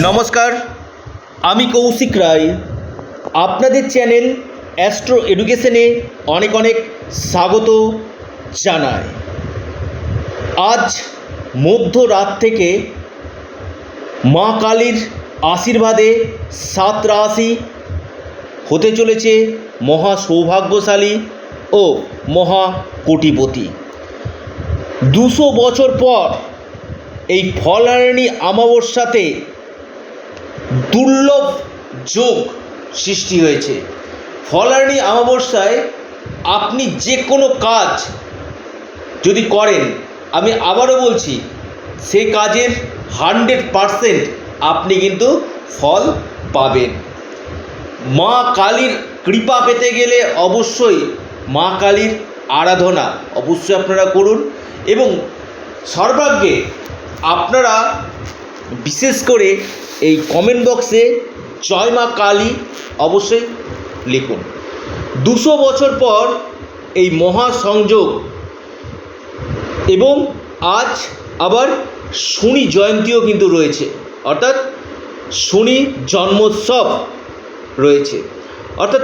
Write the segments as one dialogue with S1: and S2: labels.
S1: নমস্কার, আমি কৌশিক রায়। আপনাদের চ্যানেল অ্যাস্ট্রো এডুকেশনে অনেক অনেক স্বাগত জানাই। আজ মধ্যরাত থেকে মা কালীর আশীর্বাদে সাত রাশি হতে চলেছে মহা সৌভাগ্যশালী ও মহা কোটিপতি দুশো বছর পর এই ফলারণী অমাবস্যাতে দুর্লভ যোগ সৃষ্টি হয়েছে। ফলারণী অমাবস্যায় আপনি যে কোনো কাজ যদি করেন, আমি আবারও বলছি, সে কাজের হান্ড্রেড পারসেন্ট আপনি কিন্তু ফল পাবেন। মা কালীর কৃপা পেতে গেলে অবশ্যই মা কালীর আরাধনা অবশ্যই আপনারা করুন এবং সর্বাগ্যে আপনারা বিশেষ করে এই কমেন্ট বক্সে জয় মা কালী অবশ্যই লিখুন। দুশো বছর পর এই মহাসংযোগ এবং আজ আবার শনি জয়ন্তীও কিন্তু রয়েছে। অর্থাৎ শনি জন্মোৎসব রয়েছে। অর্থাৎ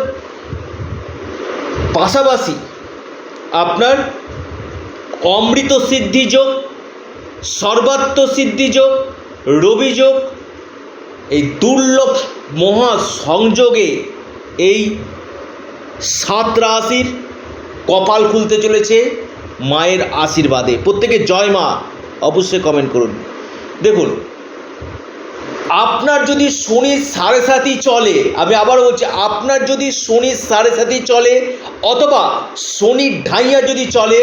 S1: পাশাপাশি আপনার অমৃত সিদ্ধি যোগ, সর্বাত্ম সিদ্ধি যোগ রবি যোগ, এই দুর্লভ মহা সংযোগে এই সাত রাশির কপাল খুলতে চলেছে মায়ের আশীর্বাদে। প্রত্যেকে জয় মা, অবশ্যই কমেন্ট করুন। দেখুন, আপনার যদি শনির সাড়ে সাথী চলে, আমি আবার বলছি, আপনার যদি শনির সাড়ে সাথী চলে, অথবা শনির ঢাইয়া যদি চলে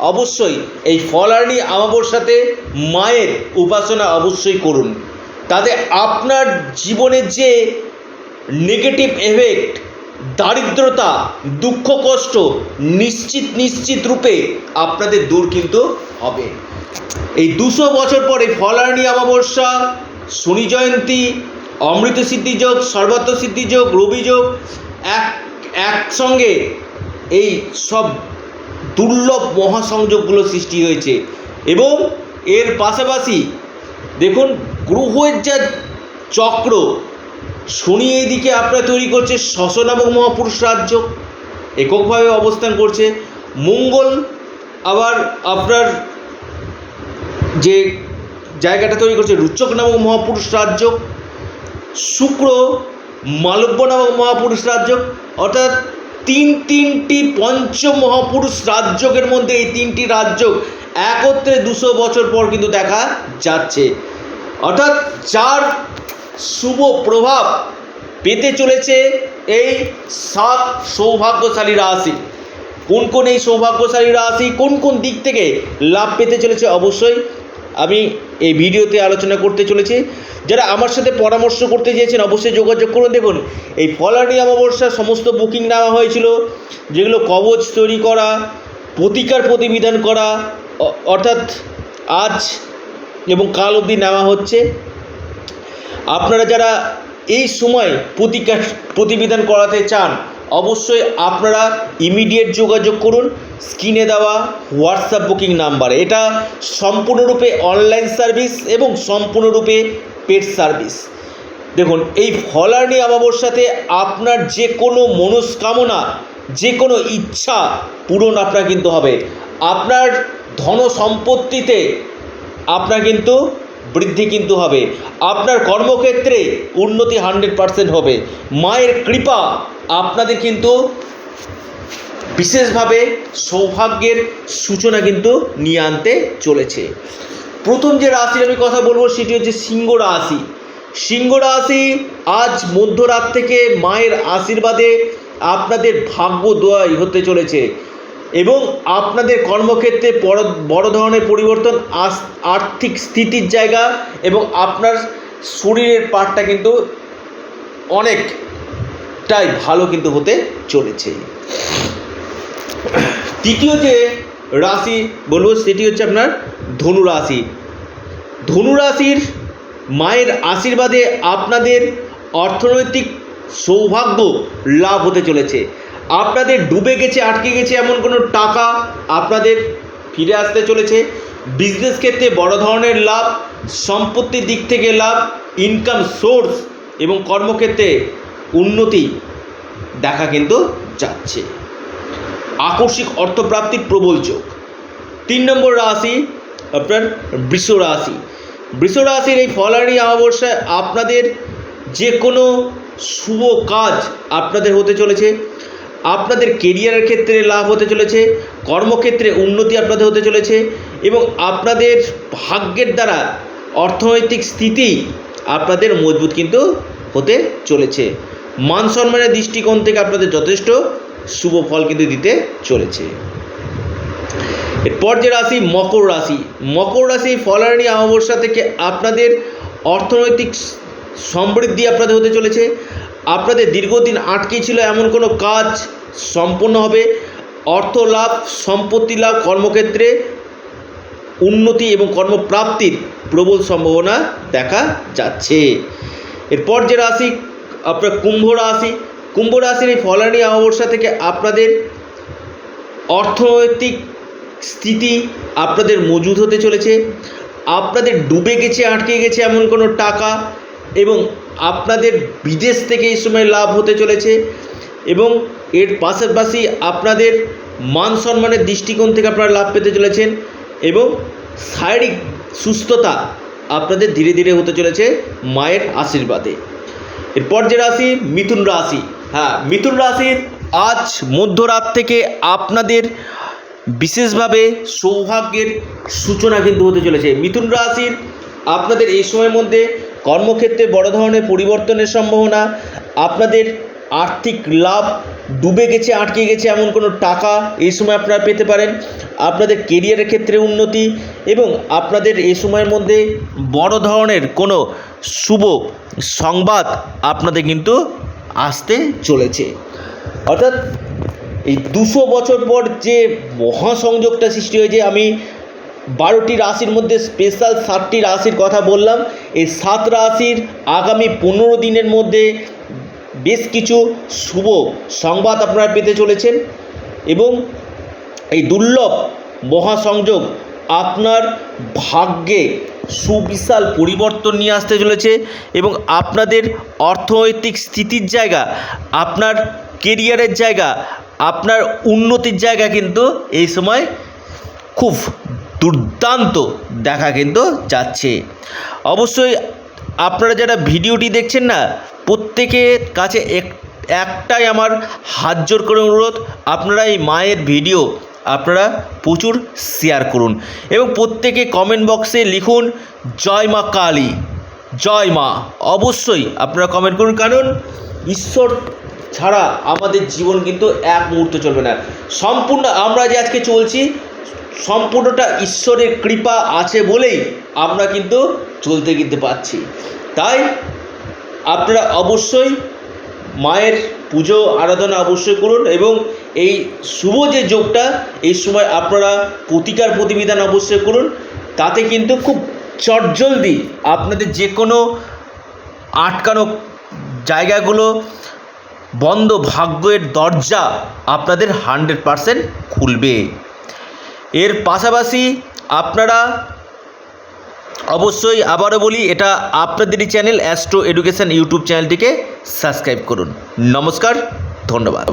S1: অবশ্যই এই ফলার্নি আমাবস্যাতে মায়ের উপাসনা অবশ্যই করুন। তাতে আপনার জীবনের যে নেগেটিভ এফেক্ট দারিদ্রতা, দুঃখ, কষ্ট নিশ্চিত নিশ্চিত রূপে আপনাদের দূর কিন্তু হবে। এই দুশো বছর পরে ফলার্নি অমাবস্যা, শনি জয়ন্তী, অমৃত সিদ্ধিযোগ সর্বত্র সিদ্ধিযোগ রবিযোগ এক, একসঙ্গে এই সব দুর্লভ মহাসংযোগগুলো সৃষ্টি হয়েছে। এবং এর পাশাপাশি দেখুন, গ্রহের যা চক্র, শনি এইদিকে আপনার তৈরি করছে শশ নামক মহাপুরুষ রাজ্য এককভাবে অবস্থান করছে। মঙ্গল আবার আপনার যে জায়গাটা তৈরি করছে, রুচক নামক মহাপুরুষ রাজ্য, শুক্র মালব্য নামক মহাপুরুষ রাজ্য, অর্থাৎ তিন তিনটি পঞ্চ মহাপুরুষ রাজ্যকের মধ্যে এই তিনটি রাজ্য একত্রে দুশো বছর পর কিন্তু দেখা যাচ্ছে। অর্থাৎ যার শুভ প্রভাব পেতে চলেছে এই সাত সৌভাগ্যশালী রাশি। কোন কোন এই সৌভাগ্যশালী রাশি কোন কোন দিক থেকে লাভ পেতে চলেছে অবশ্যই আমি এই ভিডিওতে আলোচনা করতে চলেছি। যারা আমার সাথে পরামর্শ করতে চেয়েছেন, অবশ্যই যোগাযোগ করুন। দেখুন, এই ফলানি অমাবস্যার সমস্ত বুকিং নেওয়া হয়েছিল, যেগুলো কবচ তৈরি করা, প্রতিকার প্রতিবিধান করা অর্থাৎ আজ এবং কাল অবধি নেওয়া হচ্ছে। আপনারা যারা এই সময় প্রতিকার প্রতিবিধান করাতে চান, অবশ্যই আপনারা ইমিডিয়েট যোগাযোগ করুন। স্ক্রিনে দেওয়া হোয়াটসঅ্যাপ বুকিং নাম্বারে। এটা সম্পূর্ণরূপে অনলাইন সার্ভিস এবং সম্পূর্ণরূপে পেড সার্ভিস। দেখুন, এই ফলার্নি অমাবস্যাতে আপনার যে কোনো মনস্কামনা যে কোনো ইচ্ছা পূরণ আপনার কিন্তু হবে। আপনার ধন সম্পত্তিতে আপনার কিন্তু বৃদ্ধি কিন্তু হবে। আপনার কর্মক্ষেত্রে উন্নতি হান্ড্রেড পারসেন্ট হবে। মায়ের কৃপা আপনাদের কিন্তু বিশেষভাবে সৌভাগ্যের সূচনা কিন্তু নিয়ে আনতে চলেছে। প্রথম যে রাশির আমি কথা বলব সেটি হচ্ছে সিংহ রাশি। সিংহ রাশি আজ মধ্যরাত থেকে মায়ের আশীর্বাদে আপনাদের ভাগ্যোদয় হতে চলেছে এবং আপনাদের কর্মক্ষেত্রে বড় ধরনের পরিবর্তন আর্থিক স্থিতির জায়গা এবং আপনার শরীরের পার্টটা কিন্তু অনেকটাই ভালো কিন্তু হতে চলেছে। তৃতীয় যে রাশি বলব সেটি হচ্ছে আপনার ধনু রাশি। ধনু রাশির মায়ের আশীর্বাদে আপনাদের অর্থনৈতিক সৌভাগ্য লাভ হতে চলেছে। আপনাদের ডুবে গেছে, আটকে গেছে এমন কোনো টাকা আপনাদের ফিরে আসতে চলেছে। বিজনেস ক্ষেত্রে বড় ধরনের লাভ, সম্পত্তির দিক থেকে লাভ ইনকাম সোর্স এবং কর্মক্ষেত্রে উন্নতি দেখা কিন্তু যাচ্ছে। আকস্মিক অর্থপ্রাপ্তির প্রবল যোগ। তিন নম্বর রাশি, আপনার বৃষ রাশি। বৃষ রাশির এই ফলানি অমাবস্যায় আপনাদের যে কোনো শুভ কাজ আপনাদের হতে চলেছে। আপনাদের কেরিয়ারের ক্ষেত্রে লাভ হতে চলেছে, কর্মক্ষেত্রে উন্নতি আপনাদের হতে চলেছে এবং আপনাদের ভাগ্যের দ্বারা অর্থনৈতিক স্থিতি আপনাদের মজবুত কিন্তু হতে চলেছে। মান সম্মানের দৃষ্টিকোণ থেকে আপনাদের যথেষ্ট শুভ ফল কিন্তু দিতে চলেছে। এরপর যে রাশি, মকর রাশি। মকর রাশি ফলানি অমাবস্যা থেকে আপনাদের অর্থনৈতিক সমৃদ্ধি আপনাদের হতে চলেছে। আপনাদের দীর্ঘদিন আটকে ছিল এমন কোনো কাজ সম্পন্ন হবে। অর্থ লাভ, সম্পত্তি লাভ, কর্মক্ষেত্রে উন্নতি এবং কর্মপ্রাপ্তির প্রবল সম্ভাবনা দেখা যাচ্ছে। এরপর যে রাশি, আপনার কুম্ভ রাশি কুম্ভ রাশির এই ফলানি অমাবস্যা থেকে আপনাদের অর্থনৈতিক স্থিতি আপনাদের মজুদ হতে চলেছে। আপনাদের ডুবে গেছে, আটকে গেছে এমন কোনো টাকা এবং আপনাদের বিদেশ থেকে এই সময় লাভ হতে চলেছে এবং এর পাশাপাশি আপনাদের মান সম্মানের দৃষ্টিকোণ থেকে আপনারা লাভ পেতে চলেছেন এবং শারীরিক সুস্থতা আপনাদের ধীরে ধীরে হতে চলেছে মায়ের আশীর্বাদে। এরপর যে রাশি, মিথুন রাশি। হ্যাঁ মিথুন রাশির আজ মধ্যরাত থেকে আপনাদের বিশেষভাবে সৌভাগ্যের সূচনা কিন্তু হতে চলেছে। মিথুন রাশির আপনাদের এই সময়ের মধ্যে কর্মক্ষেত্রে বড় ধরনের পরিবর্তনের সম্ভাবনা, আপনাদের আর্থিক লাভ ডুবে গেছে, আটকে গেছে এমন কোনো টাকা এই সময় আপনারা পেতে পারেন। আপনাদের কেরিয়ারের ক্ষেত্রে উন্নতি এবং আপনাদের এই সময়ের মধ্যে বড় ধরনের কোনো শুভ সংবাদ আপনাদের কিন্তু আসতে চলেছে। অর্থাৎ এই দুশো বছর পর যে মহাসংযোগটা সৃষ্টি হয়েছে, আমি বারোটি রাশির মধ্যে স্পেশাল সাতটি রাশির কথা বললাম। এই সাত রাশির আগামী পনেরো দিনের মধ্যে বেশ কিছু শুভ সংবাদ আপনারা পেতে চলেছেন এবং এই দুর্লভ মহাসংযোগ আপনার ভাগ্যে সুবিশাল পরিবর্তন নিয়ে আসতে চলেছে এবং আপনাদের অর্থনৈতিক স্থিতির জায়গা, আপনার কেরিয়ারের জায়গা, আপনার উন্নতির জায়গা কিন্তু এই সময় খুব দুর্দান্ত দেখা কিন্তু যাচ্ছে। অবশ্যই আপনারা যারা ভিডিওটি দেখছেন না, প্রত্যেকের কাছে এক, একটাই আমার হাত জোর করে অনুরোধ, আপনারা এই মায়ের ভিডিও আপনারা প্রচুর শেয়ার করুন এবং প্রত্যেকে কমেন্ট বক্সে লিখুন, জয় মা কালী, জয় মা। অবশ্যই আপনারা কমেন্ট করুন, কারণ ঈশ্বর ছাড়া আমাদের জীবন কিন্তু এক মুহূর্ত চলবে না। সম্পূর্ণ আমরা যে আজকে চলছি, সম্পূর্ণটা ঈশ্বরের কৃপা আছে বলেই আমরা কিন্তু চলতে কিন্তু পারছি। তাই আপনারা অবশ্যই মায়ের পুজো, আরাধনা অবশ্যই করুন এবং এই শুভ যে যোগটা, এই সময় আপনারা প্রতিকার প্রতিবিধান অবশ্যই করুন। তাতে কিন্তু খুব চটজলদি আপনাদের যে কোনো আটকানো জায়গাগুলো বন্ধ ভাগ্যের দরজা আপনাদের হান্ড্রেড পারসেন্ট খুলবে। এর পাশাপাশি আপনারা অবশ্যই আবারও বলি, এটা আপনাদেরই চ্যানেল অ্যাস্ট্রো এডুকেশন ইউটিউব চ্যানেলটিকে সাবস্ক্রাইব করুন। নমস্কার, ধন্যবাদ।